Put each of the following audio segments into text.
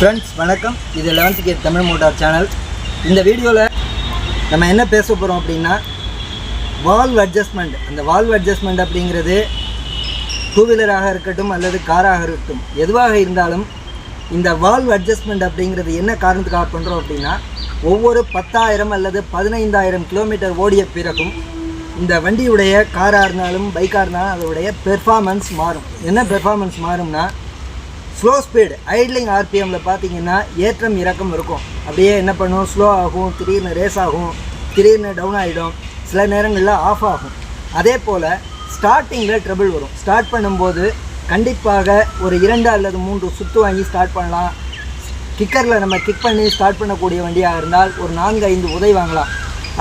Friends வணக்கம். இது eleventh கேட் தமிழ் மோட்டார் சேனல் இந்த வீடியோவில் நம்ம என்ன பேச போகிறோம் அப்படின்னா வால்வ் அட்ஜஸ்ட்மெண்ட் அந்த வால்வ் அட்ஜஸ்ட்மெண்ட் அப்படிங்கிறது டூ வீலராக இருக்கட்டும் அல்லது காராக இருக்கட்டும் எதுவாக இருந்தாலும் இந்த வால்வ் அட்ஜஸ்ட்மெண்ட் அப்படிங்கிறது என்ன காரணத்துக்காக பண்ணுறோம் அப்படின்னா ஒவ்வொரு பத்தாயிரம் அல்லது பதினைந்தாயிரம் கிலோமீட்டர் ஓடிய பிறகும் இந்த வண்டியுடைய காராக இருந்தாலும் பைக்காக இருந்தாலும் அதோடைய பெர்ஃபார்மன்ஸ் மாறும். என்ன பெர்ஃபார்மன்ஸ் மாறும்னா ஸ்லோ ஸ்பீடு ஐட்லிங் ஆர்பிஎம்மில் பார்த்தீங்கன்னா ஏற்றம் இறக்கம் இருக்கும். அப்படியே என்ன பண்ணும்? ஸ்லோ ஆகும் திடீர்னு ரேஸ் ஆகும் திடீர்னு டவுன் ஆகிடும் சில நேரங்களில் ஆஃப் ஆகும். அதே போல் ஸ்டார்டிங்கில் ட்ரபிள் வரும். ஸ்டார்ட் பண்ணும்போது கண்டிப்பாக ஒரு இரண்டு அல்லது மூன்று சுற்று வாங்கி ஸ்டார்ட் பண்ணலாம். கிக்கரில் நம்ம கிக் பண்ணி ஸ்டார்ட் பண்ணக்கூடிய வண்டியாக இருந்தால் ஒரு நான்கு ஐந்து உதை வாங்கலாம்.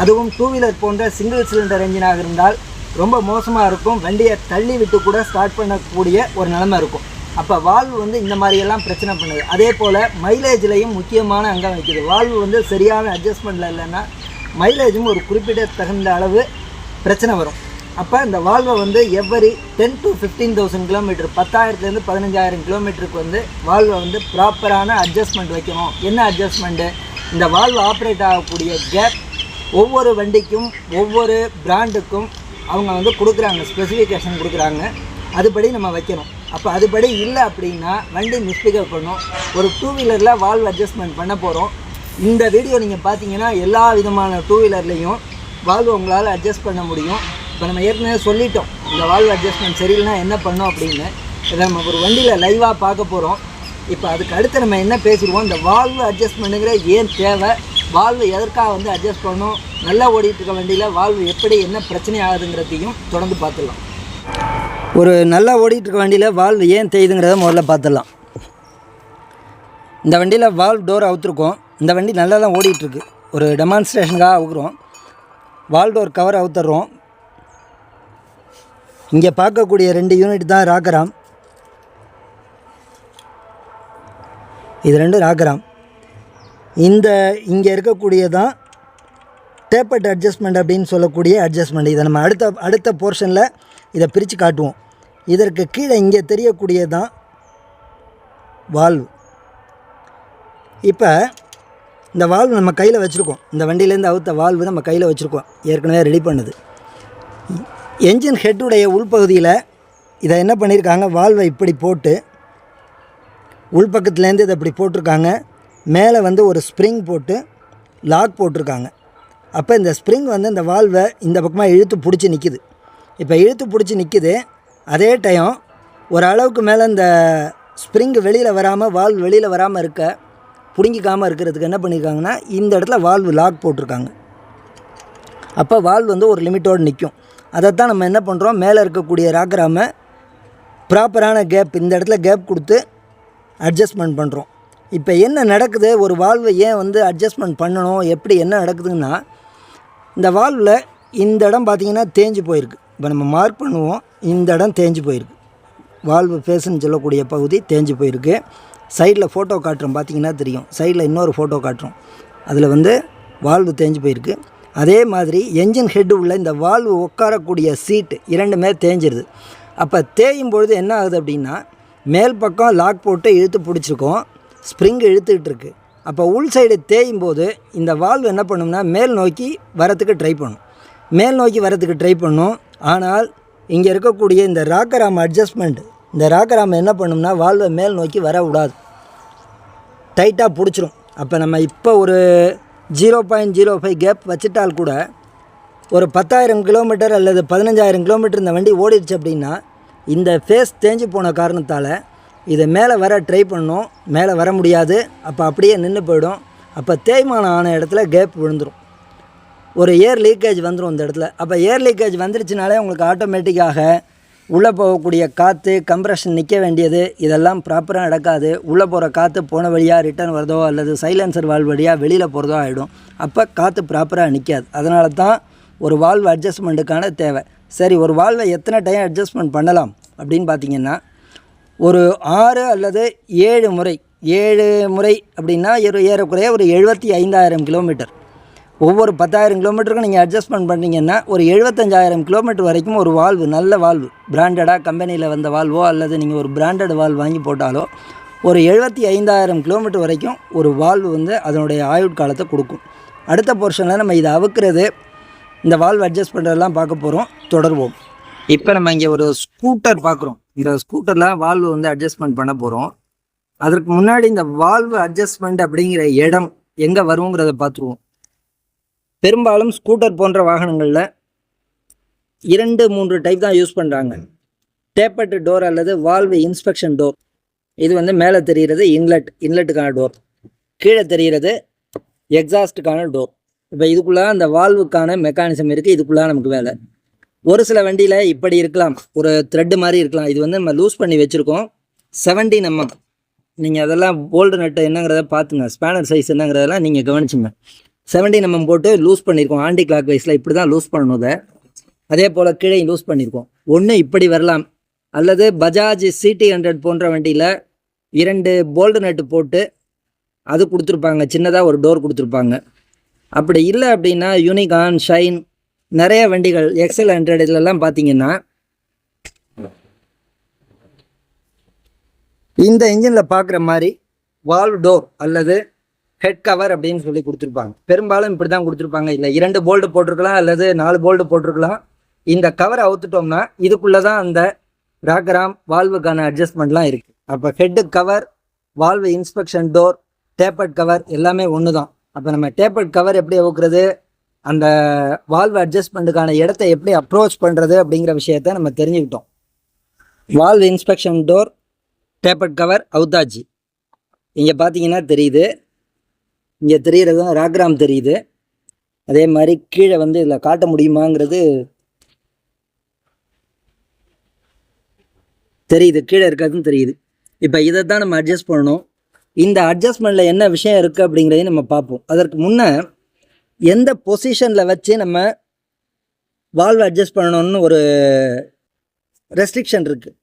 அதுவும் டூ வீலர் போன்ற சிங்கிள் சிலிண்டர் என்ஜினாக இருந்தால் ரொம்ப மோசமாக இருக்கும். வண்டியை தள்ளி விட்டு கூட ஸ்டார்ட் பண்ணக்கூடிய ஒரு நிலைமை இருக்கும். அப்போ வால்வு வந்து இந்த மாதிரியெல்லாம் பிரச்சனை பண்ணுது. அதே போல் மைலேஜ்லேயும் முக்கியமான அங்கம் வைக்குது. வால்வு வந்து சரியான அட்ஜஸ்ட்மெண்ட்டில் இல்லைன்னா மைலேஜும் ஒரு குறிப்பிட்ட தகுந்த அளவு பிரச்சனை வரும். அப்போ இந்த வால்வை வந்து every ten to fifteen thousand kilometre பத்தாயிரத்துலேருந்து பதினஞ்சாயிரம் கிலோமீட்டருக்கு வந்து வால்வை வந்து ப்ராப்பரான அட்ஜஸ்ட்மெண்ட் வைக்கணும். என்ன அட்ஜஸ்ட்மெண்ட்டு இந்த வால்வு ஆப்ரேட் ஆகக்கூடிய கேப் ஒவ்வொரு வண்டிக்கும் ஒவ்வொரு பிராண்டுக்கும் அவங்க வந்து கொடுக்குறாங்க. ஸ்பெசிஃபிகேஷன் கொடுக்குறாங்க. அதுபடி நம்ம வைக்கணும். அப்போ அதுபடி இல்லை அப்படின்னா வண்டி மிஸ்பிகப் பண்ணும். ஒரு டூ வீலரில் வால்வ் அட்ஜஸ்ட்மெண்ட் பண்ண போகிறோம் இந்த வீடியோ நீங்கள் பார்த்தீங்கன்னா எல்லா விதமான டூ வீலர்லேயும் வால்வ் உங்களால் அட்ஜஸ்ட் பண்ண முடியும். இப்போ நம்ம ஏற்கனவே சொல்லிட்டோம். இந்த வால்வ் அட்ஜஸ்ட்மெண்ட் சரியில்லைனா என்ன பண்ணோம் அப்படின்னு. இதை நம்ம ஒரு வண்டியில் லைவாக பார்க்க போகிறோம் இப்போ அதுக்கு அடுத்து நம்ம என்ன பேசிடுவோம்? இந்த வால்வு அட்ஜஸ்ட்மெண்ட்டுங்கிற ஏன் தேவை? வால்வு எதற்காக வந்து அட்ஜஸ்ட் பண்ணணும் நல்லா ஓடிட்டு இருக்க வண்டியில் வால்வு எப்படி என்ன பிரச்சனை ஆகுதுங்கிறதையும் தொடர்ந்து பார்த்துடலாம். ஒரு நல்லா ஓடிட்டுருக்க வண்டியில் வால்வ் ஏன் தேயுதுங்கிறத முதல்ல பார்த்துடலாம். இந்த வண்டியில் வால்வ் டோர் அவுத்துருக்கோம். இந்த வண்டி நல்லா தான் ஓடிட்டுருக்கு ஒரு டெமான்ஸ்ட்ரேஷனுக்காக அவுக்குறோம். வால் டோர் கவர் அவுத்துறோம். இங்கே பார்க்கக்கூடிய ரெண்டு யூனிட் தான் ராக்கராம் இது ரெண்டும் ராக்கராம் இந்த இங்கே இருக்கக்கூடியதான் டேப்பட் அட்ஜஸ்ட்மெண்ட் அப்படின்னு சொல்லக்கூடிய அட்ஜஸ்ட்மெண்ட் இதை நம்ம அடுத்த அடுத்த போர்ஷனில் இதை பிரித்து காட்டுவோம். இதற்கு கீழே இங்கே தெரியக்கூடியது தான் வால்வு. இப்போ இந்த வால்வு நம்ம கையில் வச்சுருக்கோம். இந்த வண்டியிலேருந்து அவுத்த வால்வு நம்ம கையில் வச்சுருக்கோம். ஏற்கனவே ரெடி பண்ணுது. என்ஜின் ஹெட்டுடைய உள்பகுதியில் இதை என்ன பண்ணியிருக்காங்க வால்வை இப்படி போட்டு உள்பக்கத்துலேருந்து இதை இப்படி போட்டிருக்காங்க. மேலே வந்து ஒரு ஸ்ப்ரிங் போட்டு லாக் போட்டிருக்காங்க. அப்போ இந்த ஸ்ப்ரிங் வந்து இந்த வால்வை இந்த பக்கமாக இழுத்து பிடிச்சி நிற்கிது இப்போ இழுத்து பிடிச்சி நிற்கிது அதே டைம் ஒரு அளவுக்கு மேலே இந்த ஸ்ப்ரிங் வெளியில் வராமல் வால்வ் வெளியில் வராமல் இருக்க பிடுங்கிக்காமல் இருக்கிறதுக்கு என்ன பண்ணியிருக்காங்கன்னா இந்த இடத்துல வால்வு லாக் போட்டிருக்காங்க. அப்போ வால்வ் வந்து ஒரு லிமிட்டோடு நிற்கும் அதைத்தான் நம்ம என்ன பண்ணுறோம் மேலே இருக்கக்கூடிய ராக்கராம ப்ராப்பரான கேப் இந்த இடத்துல கேப் கொடுத்து அட்ஜஸ்ட்மெண்ட் பண்ணுறோம் இப்போ என்ன நடக்குது? ஒரு வால்வை ஏன் வந்து அட்ஜஸ்ட்மெண்ட் பண்ணணும்? எப்படி என்ன நடக்குதுன்னா இந்த வால்வில் இந்த இடம் பார்த்திங்கன்னா தேஞ்சு போயிருக்கு. இப்போ நம்ம மார்க் பண்ணுவோம். இந்த இடம் தேஞ்சு போயிருக்கு. வால்வு ஃபேஸ்ன்னு சொல்லக்கூடிய பகுதி தேஞ்சு போயிருக்கு. சைடில் ஃபோட்டோ காட்டுறோம். பார்த்தீங்கன்னா தெரியும். சைடில் இன்னொரு ஃபோட்டோ காட்டுறோம். அதில் வந்து வால்வு தேஞ்சு போயிருக்கு. அதே மாதிரி என்ஜின் ஹெட்டு உள்ள இந்த வால்வு உட்காரக்கூடிய சீட்டு இரண்டுமே தேஞ்சிருது. அப்போ தேயும் பொழுது என்ன ஆகுது அப்படின்னா மேல் பக்கம் லாக் போட்டு இழுத்து பிடிச்சிருக்கோம். ஸ்ப்ரிங் இழுத்துக்கிட்டு இருக்குது அப்போ உள் சைடு தேயும் போது இந்த வால்வு என்ன பண்ணும்னா மேல் நோக்கி வரத்துக்கு ட்ரை பண்ணும். மேல் நோக்கி வரத்துக்கு ட்ரை பண்ணும். ஆனால் இங்கே இருக்கக்கூடிய இந்த ராக்கராம் அட்ஜஸ்ட்மெண்ட் இந்த ராக்கராம் என்ன பண்ணும்னா வால்வை மேல் நோக்கி வர விடாது. டைட்டாக பிடிச்சிரும். அப்போ நம்ம இப்போ ஒரு zero point zero five gap வச்சுட்டால் கூட ஒரு பத்தாயிரம் கிலோமீட்டர் அல்லது பதினஞ்சாயிரம் கிலோமீட்டர் இந்த வண்டி ஓடிடுச்சு அப்படின்னா இந்த ஃபேஸ் தேஞ்சு போன காரணத்தால் இதை மேலே வர ட்ரை பண்ணோம் மேலே வர முடியாது. அப்போ அப்படியே நின்று போயிடும். அப்போ தேய்மானம் ஆன இடத்துல கேப் விழுந்துடும் ஒரு ஏர் லீக்கேஜ் வந்துடும் இந்த இடத்துல. அப்போ ஏர் லீக்கேஜ் வந்துருச்சுனாலே உங்களுக்கு ஆட்டோமேட்டிக்காக உள்ளே போகக்கூடிய காற்று கம்ப்ரெஷன் நிற்க வேண்டியது. இதெல்லாம் ப்ராப்பராக நடக்காது. உள்ளே போகிற காற்று போன வழியாக ரிட்டர்ன் வருதோ அல்லது சைலன்சர் வால்வ் வழியாக வெளியில் போகிறதோ ஆகிடும் அப்போ காற்று ப்ராப்பராக நிற்காது அதனால தான் ஒரு வால்வ் அட்ஜஸ்ட்மெண்ட்டுக்கான தேவை. சரி ஒரு வால்வை எத்தனை டைம் அட்ஜஸ்ட்மெண்ட் பண்ணலாம் அப்படின்னு பார்த்தீங்கன்னா ஒரு ஆறு அல்லது ஏழு முறை ஏழு முறை அப்படின்னா ஏறக்குறைய ஒரு எழுபத்தி ஐந்தாயிரம் கிலோமீட்டர் ஒவ்வொரு பத்தாயிரம் கிலோமீட்டருக்கும் நீங்கள் அட்ஜஸ்ட்மெண்ட் பண்ணிங்கன்னா ஒரு எழுபத்தஞ்சாயிரம் கிலோமீட்டர் வரைக்கும் ஒரு வால்வு நல்ல வால்வு பிராண்டடாக கம்பெனியில் வந்த வால்வோ அல்லது நீங்கள் ஒரு பிராண்டட் வால்வ் வாங்கி போட்டாலோ ஒரு எழுபத்தி ஐந்தாயிரம் கிலோமீட்டர் வரைக்கும் ஒரு வால்வு வந்து அதனுடைய ஆயுட்காலத்தை கொடுக்கும். அடுத்த போர்ஷனில் நம்ம இதை அவுக்கிறது இந்த வால்வ் அட்ஜஸ்ட் பண்ணுறதெல்லாம் பார்க்க போகிறோம் தொடர்வோம். இப்போ நம்ம இங்கே ஒரு ஸ்கூட்டர் பார்க்குறோம். இந்த ஸ்கூட்டரில் வால்வு வந்து அட்ஜஸ்ட்மெண்ட் பண்ண போகிறோம் அதற்கு முன்னாடி இந்த வால்வு அட்ஜஸ்ட்மெண்ட் அப்படிங்கிற இடம் எங்கே வருங்கிறத பார்த்துருவோம். பெரும்பாலும் ஸ்கூட்டர் போன்ற வாகனங்களில் இரண்டு மூன்று டைப் தான் யூஸ் பண்ணுறாங்க டேப்பட் டோர் அல்லது வால்வு இன்ஸ்பெக்ஷன் டோர் இது வந்து மேலே தெரிகிறது இன்லெட் இன்லெட்டுக்கான டோர் கீழே தெரிகிறது எக்ஸாஸ்ட்டுக்கான டோர் இப்போ இதுக்குள்ளே அந்த வால்வுக்கான மெக்கானிசம் இருக்குது இதுக்குள்ளே நமக்கு வேலை. ஒரு சில வண்டியில் இப்படி இருக்கலாம் ஒரு த்ரெட்டு மாதிரி இருக்கலாம். இது வந்து நம்ம லூஸ் பண்ணி வச்சுருக்கோம். 17 mm நீங்கள் அதெல்லாம் போல்டு நட்டு என்னங்கிறத பார்த்துங்க ஸ்பேனர் சைஸ் என்னங்கிறதெல்லாம் நீங்கள் கவனிச்சுங்க. செவன்டீன் நம்ம mm போட்டு லூஸ் பண்ணியிருக்கோம் ஆண்டி கிளாக் வைஸில் இப்படி தான் லூஸ் பண்ணணும் அதே போல் கீழே லூஸ் பண்ணியிருக்கோம் ஒன்று இப்படி வரலாம். அல்லது பஜாஜ் சிடி ஹண்ட்ரட் போன்ற வண்டியில் இரண்டு போல்டு நட்டு போட்டு அது கொடுத்துருப்பாங்க. சின்னதாக ஒரு டோர் கொடுத்துருப்பாங்க. அப்படி இல்லை அப்படின்னா யூனிகான் ஷைன் நிறைய வண்டிகள் எக்ஸல் ஹண்ட்ரட் இதுலலாம் பார்த்தீங்கன்னா இந்த இன்ஜினில் பார்க்குற மாதிரி வால்வ் டோர் அல்லது ஹெட் கவர் அப்படின்னு சொல்லி கொடுத்துருப்பாங்க. பெரும்பாலும் இப்படி தான் கொடுத்துருப்பாங்க. இல்லை இரண்டு போல்டு போட்டிருக்கலாம் அல்லது நாலு போல்டு போட்டிருக்கலாம். இந்த கவர் அவுத்துட்டோம்னா இதுக்குள்ளே தான் அந்த ராக்கராம் வால்வுக்கான அட்ஜஸ்ட்மெண்ட்லாம் இருக்குது அப்போ head cover valve inspection door tappet cover எல்லாமே ஒன்று தான் அப்போ நம்ம டேப்பட் கவர் எப்படி அவுக்கிறது? அந்த வால்வு அட்ஜஸ்ட்மெண்ட்டுக்கான இடத்த எப்படி அப்ரோச் பண்ணுறது அப்படிங்கிற விஷயத்த நம்ம தெரிஞ்சுக்கிட்டோம். Valve inspection door tappet cover அவுத்தாச்சு. இங்கே பார்த்தீங்கன்னா தெரியுது. இங்கே தெரிகிறது ராக்ராம் தெரியுது. அதே மாதிரி கீழே வந்து இதில் காட்ட முடியுமாங்கிறது தெரியுது. கீழே இருக்கிறதும் தெரியுது. இப்போ இதை தான் நம்ம அட்ஜஸ்ட் பண்ணணும். இந்த அட்ஜஸ்ட்மெண்ட்டில் என்ன விஷயம் இருக்குது அப்படிங்கிறதையும் நம்ம பார்ப்போம். அதற்கு முன்னே எந்த பொசிஷனில் வச்சு நம்ம வால்வ் அட்ஜஸ்ட் பண்ணணும்னு ஒரு ரெஸ்ட்ரிக்ஷன் இருக்குது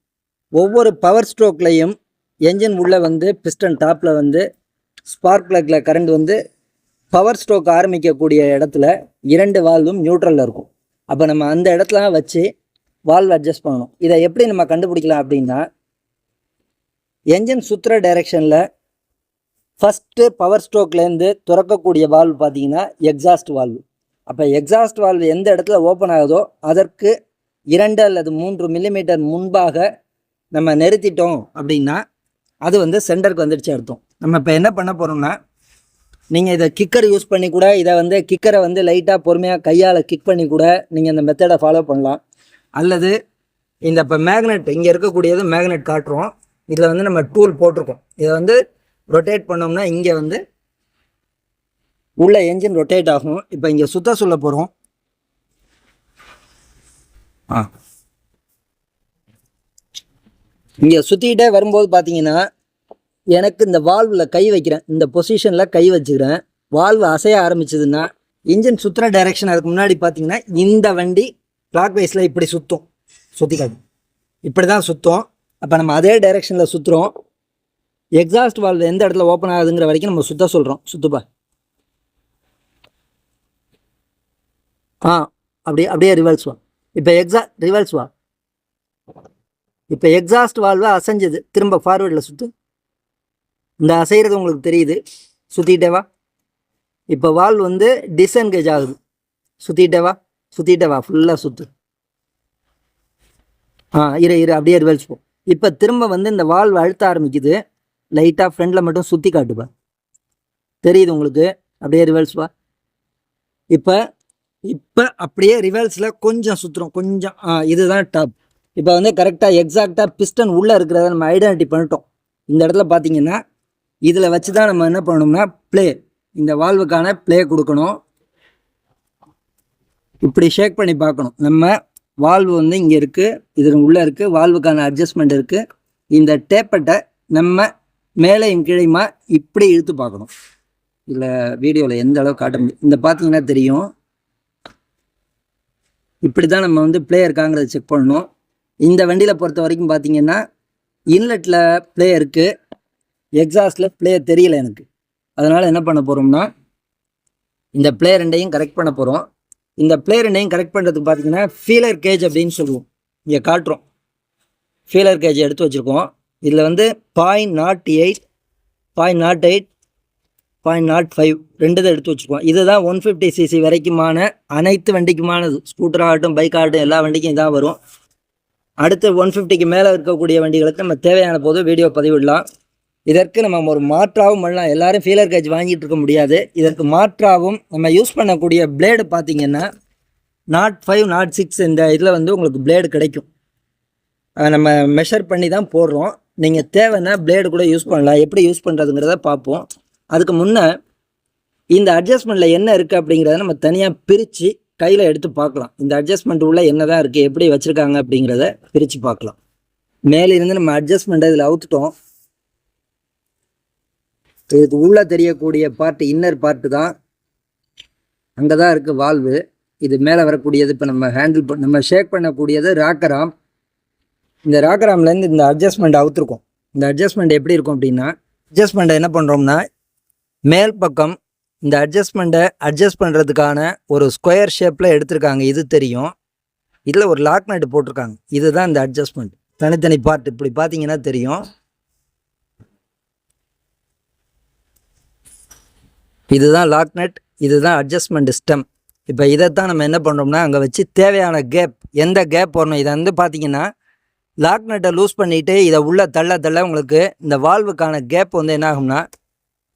ஒவ்வொரு பவர் ஸ்ட்ரோக்லையும் என்ஜின் உள்ளே வந்து பிஸ்டன் டாப்பில் வந்து ஸ்பார்க் பிளக்கில் கரண்ட் வந்து பவர் ஸ்ட்ரோக் ஆரம்பிக்கக்கூடிய இடத்துல இரண்டு வால்வும் நியூட்ரலில் இருக்கும். அப்போ நம்ம அந்த இடத்துல வச்சு வால்வ் அட்ஜஸ்ட் பண்ணணும். இதை எப்படி நம்ம கண்டுபிடிக்கலாம் அப்படின்னா என்ஜின் சுற்றுற டைரெக்ஷனில் ஃபஸ்ட்டு பவர் ஸ்ட்ரோக்லேருந்து திறக்கக்கூடிய வால்வ் பார்த்தீங்கன்னா எக்ஸாஸ்ட் வால்வு அப்போ எக்ஸாஸ்ட் வால்வு எந்த இடத்துல ஓப்பன் ஆகுதோ அதற்கு இரண்டு அல்லது மூன்று மில்லிமீட்டர் முன்பாக நம்ம நிறுத்திட்டோம் அப்படின்னா அது வந்து சென்டருக்கு வந்துடுச்சு அர்த்தம். நம்ம இப்போ என்ன பண்ண போகிறோம்னா நீங்கள் இதை கிக்கர் யூஸ் பண்ணி கூட இதை வந்து கிக்கரை வந்து லைட்டாக பொறுமையாக கையால் கிக் பண்ணி கூட நீங்கள் இந்த மெத்தடை ஃபாலோ பண்ணலாம். அல்லது இந்த இப்போ மேக்னெட் இங்கே இருக்கக்கூடியது மேக்னெட் காட்டுறோம். இதில் வந்து நம்ம டூல் போட்டிருக்கோம். இதை வந்து ரொட்டேட் பண்ணோம்னா இங்கே வந்து உள்ள என்ஜின் ரொட்டேட் ஆகும். இப்போ இங்கே சுத்த சொல்ல போகிறோம் ஆ. இங்கே சுற்றிக்கிட்டே வரும்போது பார்த்தீங்கன்னா எனக்கு இந்த வால்வில் கை வைக்கிறேன். இந்த பொசிஷனில் கை வச்சுக்கிறேன். வால்வு அசைய ஆரம்பிச்சதுன்னா இன்ஜின் சுற்றுற டைரெக்ஷன் அதுக்கு முன்னாடி பார்த்தீங்கன்னா இந்த வண்டி கிளாக் வைஸில் இப்படி சுற்றும் சுற்றி காட்டும் இப்படி தான் சுற்றும் அப்போ நம்ம அதே டைரெக்ஷனில் சுற்றுறோம் எக்ஸாஸ்ட் வால்வ் எந்த இடத்துல ஓப்பன் ஆகுதுங்கிற வரைக்கும் நம்ம சுத்த சொல்கிறோம் சுத்துப்பா ஆ அப்படியே அப்படியே ரிவல்ஸ் வா இப்போ எக்ஸா ரிவல்ஸ் வா இப்போ எக்ஸாஸ்ட் வால்வை அசைஞ்சது. திரும்ப ஃபார்வேர்டில் சுற்று இந்த அசைகிறது உங்களுக்கு தெரியுது. சுற்றிட்டேவா இப்போ வால் வந்து டிஸ்என்கேஜ் ஆகுது. சுற்றிட்டேவா சுற்றிட்டேவா ஃபுல்லாக சுற்று ஆ இரு இரு அப்படியே ரிவல்ஸ் போ. இப்போ திரும்ப வந்து இந்த வால்வ் அழுத்த ஆரம்பிக்குது. லைட்டாக ஃப்ரண்டில் மட்டும் சுற்றி காட்டுப்பா தெரியுது உங்களுக்கு? அப்படியே ரிவல்ஸ் வா இப்போ இப்போ அப்படியே ரிவல்ஸில் கொஞ்சம் சுற்றுறோம் கொஞ்சம் ஆ இதுதான் டாப் இப்போ வந்து கரெக்டாக எக்ஸாக்டாக பிஸ்டன் உள்ளே இருக்கிறத நம்ம ஐடென்டிட்டி பண்ணிட்டோம். இந்த இடத்துல பார்த்தீங்கன்னா இதில் வச்சு தான் நம்ம என்ன பண்ணணும்னா ப்ளே இந்த வால்வுக்கான ப்ளே கொடுக்கணும். இப்படி ஷேக் பண்ணி பார்க்கணும். நம்ம வால்வு வந்து இங்கே இருக்குது இதில் உள்ளே இருக்குது வால்வுக்கான அட்ஜஸ்ட்மெண்ட் இருக்குது இந்த டேப்பட்டை நம்ம மேலேயும் கீழையுமா இப்படி இழுத்து பார்க்கணும். இதில் வீடியோவில் எந்த அளவு காட்ட முடியும். இந்த பார்த்தீங்கன்னா தெரியும். இப்படி தான் நம்ம வந்து ப்ளே இருக்காங்கிறத செக் பண்ணணும். இந்த வண்டியில் பொறுத்த வரைக்கும் பார்த்தீங்கன்னா இன்லெட்டில் ப்ளே இருக்குது எக்ஸாஸ்டில் ப்ளே தெரியல எனக்கு. அதனால் என்ன பண்ண போகிறோம்னா இந்த ப்ளே ரெண்டையும் கரெக்ட் பண்ண போகிறோம் இந்த ப்ளே ரெண்டையும் கரெக்ட் பண்ணுறதுக்கு பார்த்தீங்கன்னா ஃபீலர் கேஜ் அப்படின்னு சொல்லுவோம். இங்கே காட்டுறோம். ஃபீலர் கேஜ் எடுத்து வச்சுருக்கோம். இதில் வந்து point nought eight point nought eight point nought five ரெண்டு தான் எடுத்து வச்சுருக்கோம். இதுதான் ஒன் ஃபிஃப்டி சிசி வரைக்குமான அனைத்து வண்டிக்குமானது. ஸ்கூட்டர் ஆகட்டும் பைக் ஆகட்டும் எல்லா வண்டிக்கும் இதான் வரும். அடுத்து ஒன் ஃபிஃப்டிக்கு மேலே இருக்கக்கூடிய வண்டிகளுக்கு நம்ம தேவையான போது வீடியோ பதிவிடலாம். இதற்கு நம்ம ஒரு மாற்றாகவும் பண்ணலாம். எல்லாரும் ஃபீலர் கேஜ் வாங்கிட்டு இருக்க முடியாது. இதற்கு மாற்றாகவும் நம்ம யூஸ் பண்ணக்கூடிய பிளேடு பார்த்திங்கன்னா நாட் ஃபைவ் நாட் சிக்ஸ் இந்த இதில் வந்து உங்களுக்கு பிளேடு கிடைக்கும். அதை நம்ம மெஷர் பண்ணி தான் போடுறோம். நீங்கள் தேவைன்னா பிளேடு கூட யூஸ் பண்ணலாம். எப்படி யூஸ் பண்ணுறதுங்கிறத பார்ப்போம். அதுக்கு முன்னே இந்த அட்ஜஸ்ட்மெண்ட்டில் என்ன இருக்குது அப்படிங்கிறத நம்ம தனியாக பிரித்து கையில் எடுத்து பார்க்கலாம். இந்த அட்ஜஸ்ட்மெண்ட் உள்ள என்ன தான் இருக்குது எப்படி வச்சுருக்காங்க அப்படிங்கிறத பிரித்து பார்க்கலாம். மேலிருந்து நம்ம அட்ஜஸ்ட்மெண்ட்டை இதில் அவுத்துட்டோம். இதுக்கு உள்ளே தெரியக்கூடிய பார்ட் இன்னர் பார்ட்டு தான். அங்கே தான் இருக்குது வால்வு இது மேலே வரக்கூடியது இப்போ நம்ம ஹேண்டில் பண்ண நம்ம ஷேக் பண்ணக்கூடியது ராக்கராம் இந்த ராக்கராம்லேருந்து இந்த அட்ஜஸ்ட்மெண்ட் அவுத்துருக்கோம். இந்த அட்ஜஸ்ட்மெண்ட் எப்படி இருக்கும் அப்படின்னா அட்ஜஸ்ட்மெண்ட்டை என்ன பண்ணுறோம்னா மேல் பக்கம் இந்த அட்ஜஸ்ட்மெண்ட்டை அட்ஜஸ்ட் பண்ணுறதுக்கான ஒரு ஸ்கொயர் ஷேப்பில் எடுத்திருக்காங்க. இது தெரியும். இதில் ஒரு லாக் நட்டு போட்டிருக்காங்க. இதுதான் இந்த அட்ஜஸ்ட்மெண்ட் தனித்தனி பார்ட் இப்படி பார்த்தீங்கன்னா தெரியும். இதுதான் லாக்நெட் இதுதான் அட்ஜஸ்ட்மெண்ட் சிஸ்டம் இப்போ இதைத்தான் நம்ம என்ன பண்ணுறோம்னா அங்கே வச்சு தேவையான கேப் எந்த கேப் வரணும் இதை வந்து பார்த்தீங்கன்னா லாக்நெட்டை லூஸ் பண்ணிவிட்டு இதை உள்ளே தள்ள தள்ள உங்களுக்கு இந்த வால்வுக்கான கேப் வந்து என்ன ஆகும்னா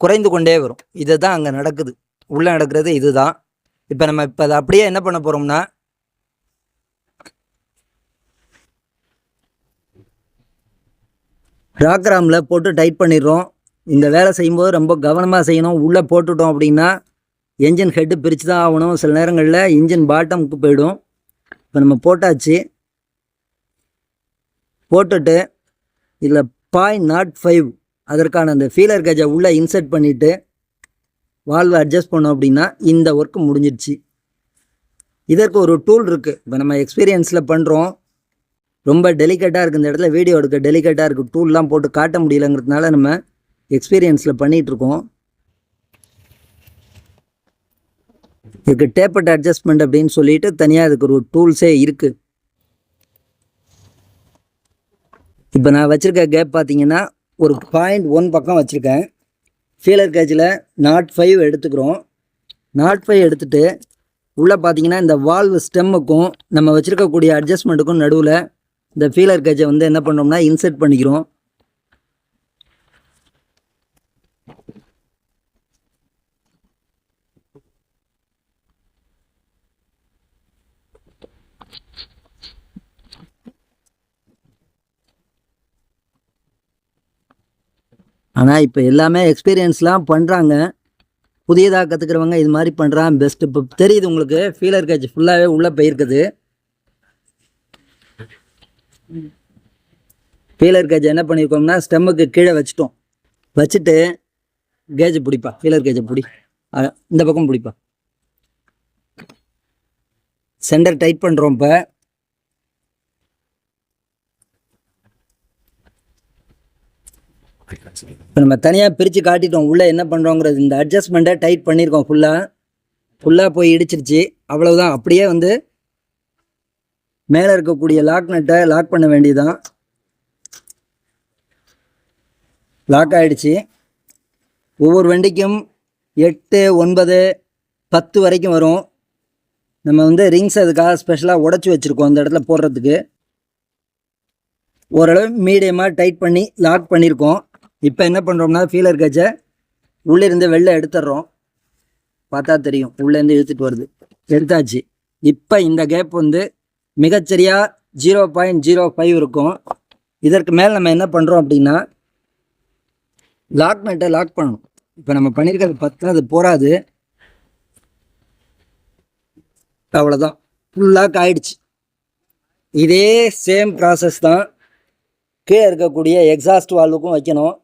குறைந்து கொண்டே வரும். இதுதான் அங்கே நடக்குது. உள்ளே நடக்கிறது இதுதான். இப்போ நம்ம இப்போ அதை அப்படியே என்ன பண்ண போகிறோம்னா ராக்ராமில் போட்டு டைட் பண்ணிடுறோம். இந்த வேலை செய்யும்போது ரொம்ப கவனமாக செய்யணும். உள்ளே போட்டுட்டோம் அப்படின்னா என்ஜின் ஹெட்டு பிரித்து தான் ஆகணும். சில நேரங்களில் இன்ஜின் பாட்டமுக்கு போயிடும். இப்போ நம்ம போட்டாச்சு. போட்டுட்டு இதில் பாயிண்ட் நாட் ஃபைவ் அதற்கான அந்த ஃபீலர் கேஜை உள்ளே இன்சர்ட் பண்ணிவிட்டு வால்வை அட்ஜஸ்ட் பண்ணோம் அப்படின்னா இந்த ஒர்க்கு முடிஞ்சிடுச்சு இதற்கு ஒரு டூல் இருக்குது இப்போ நம்ம எக்ஸ்பீரியன்ஸில் பண்ணுறோம் ரொம்ப டெலிகேட்டாக இருக்குது இந்த இடத்துல. வீடியோ எடுக்க டெலிகேட்டாக இருக்குது டூல்லாம் போட்டு காட்ட முடியலங்கிறதுனால நம்ம எக்ஸ்பீரியன்ஸில் பண்ணிகிட்ருக்கோம் இதுக்கு டேப்பட் அட்ஜஸ்ட்மெண்ட் அப்படின்னு சொல்லிட்டு தனியாக இதுக்கு ஒரு டூல்ஸே இருக்குது இப்போ நான் வச்சுருக்க கேப் பார்த்தீங்கன்னா ஒரு பாயிண்ட் ஒன் பக்கம் வச்சுருக்கேன். ஃபீலர் கேஜில் நாட் ஃபைவ் எடுத்துக்கிறோம். நாட் ஃபைவ் எடுத்துகிட்டு உள்ளே பார்த்தீங்கன்னா இந்த வால்வ் ஸ்டெம்முக்கும் நம்ம வச்சுருக்கக்கூடிய அட்ஜஸ்ட்மெண்ட்டுக்கும் நடுவில் இந்த ஃபீலர் கேஜை வந்து என்ன பண்ணோம்னா இன்சர்ட் பண்ணிக்கிறோம். ஆனால் இப்போ எல்லாமே எக்ஸ்பீரியன்ஸ்லாம் பண்ணுறாங்க புதியதாக கற்றுக்கிறவங்க இது மாதிரி பண்ணுறான் பெஸ்ட்டு இப்போ தெரியுது உங்களுக்கு. ஃபீலர் கேட்ச் ஃபுல்லாகவே உள்ளே போயிருக்குது. ஃபீலர் கேஜ் என்ன பண்ணியிருக்கோம்னா ஸ்டெம்முக்கு கீழே வச்சுட்டோம். வச்சுட்டு கேஜ் பிடிப்பா. ஃபீலர் கேஜை பிடி. இந்த பக்கம் பிடிப்பா. சென்டர் டைட் பண்ணுறோம் இப்போ. இப்போ நம்ம தனியாக பிரித்து காட்டிட்டோம். உள்ளே என்ன பண்ணுறோங்கிறது இந்த அட்ஜஸ்ட்மெண்ட்டை டைட் பண்ணியிருக்கோம் ஃபுல்லாக ஃபுல்லாக போய் இடிச்சிருச்சு. அவ்வளவுதான். அப்படியே வந்து மேலே இருக்கக்கூடிய லாக் நட்டை லாக் பண்ண வேண்டியதுதான். லாக் ஆகிடுச்சு ஒவ்வொரு வண்டிக்கும் எட்டு ஒன்பது பத்து வரைக்கும் வரும். நம்ம வந்து ரிங்ஸ் அதுக்காக ஸ்பெஷலாக உடச்சி வச்சுருக்கோம் அந்த இடத்துல போடுறதுக்கு. ஓரளவு மீடியமாக டைட் பண்ணி லாக் பண்ணியிருக்கோம் இப்போ என்ன பண்ணுறோம்னா ஃபீலர் கேஜை உள்ளேருந்து வெளில எடுத்துடுறோம். பார்த்தா தெரியும் உள்ளேருந்து இழுத்துட்டு வருது. எடுத்தாச்சு. இப்போ இந்த கேப் வந்து மிகச்சரியாக ஜீரோ பாயிண்ட் ஜீரோ ஃபைவ் இருக்கும். இதற்கு மேலே நம்ம என்ன பண்ணுறோம் அப்படின்னா லாக் நட்டை லாக் பண்ணணும். இப்போ நம்ம பண்ணியிருக்கிறது பார்த்தா அது போகாது அவ்வளோதான் ஃபுல் லாக் ஆயிடுச்சு. இதே சேம் ப்ராசஸ் தான் கீழே இருக்கக்கூடிய எக்ஸாஸ்ட் வால்வுக்கும் வைக்கணும்.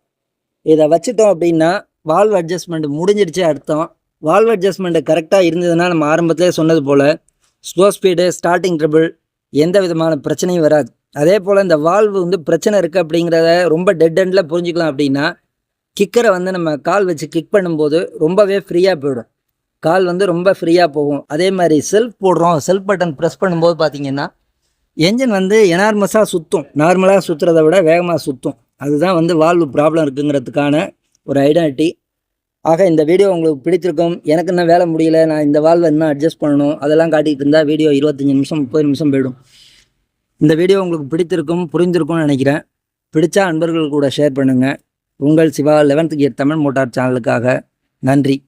இதை வச்சுட்டோம் அப்படின்னா வால்வ் அட்ஜஸ்ட்மெண்ட் முடிஞ்சிடுச்சு அர்த்தம். வால்வ் அட்ஜஸ்ட்மெண்ட்டு கரெக்டாக இருந்ததுன்னா நம்ம ஆரம்பத்திலே சொன்னது போல் ஸ்லோ ஸ்பீடு ஸ்டார்டிங் ட்ரிபிள் எந்த விதமான பிரச்சனையும் வராது. அதே போல் இந்த வால்வு வந்து பிரச்சனை இருக்குது அப்படிங்கிறத ரொம்ப டெட் எண்டில் புரிஞ்சுக்கலாம் அப்படின்னா கிக்கரை வந்து நம்ம கால் வச்சு கிக் பண்ணும்போது ரொம்பவே ஃப்ரீயாக போயிடும். கால் வந்து ரொம்ப ஃப்ரீயாக போகும். அதே மாதிரி செல்ஃப் போடுறோம். செல்ஃப் பட்டன் ப்ரெஸ் பண்ணும்போது பார்த்திங்கன்னா என்ஜின் வந்து எனார்மஸாக சுற்றும் நார்மலாக சுற்றுறத விட வேகமாக சுற்றும் அதுதான் வந்து வால்வு ப்ராப்ளம் இருக்குங்கிறதுக்கான ஒரு ஐடென்டிட்டி ஆக இந்த வீடியோ உங்களுக்கு பிடித்திருக்கும். எனக்கு இன்னும் வேலை முடியல. நான் இந்த வால்வை இன்னும் அட்ஜஸ்ட் பண்ணணும். அதெல்லாம் காட்டிகிட்டு இருந்தால் வீடியோ இருபத்தஞ்சி நிமிஷம் முப்பது நிமிஷம் போயிடும். இந்த வீடியோ உங்களுக்கு பிடித்திருக்கும் புரிஞ்சிருக்கும்னு நினைக்கிறேன். பிடிச்சா அன்பர்கள் கூட ஷேர் பண்ணுங்கள் உங்கள் Siva eleventh gear Tamil motor சேனலுக்காக நன்றி.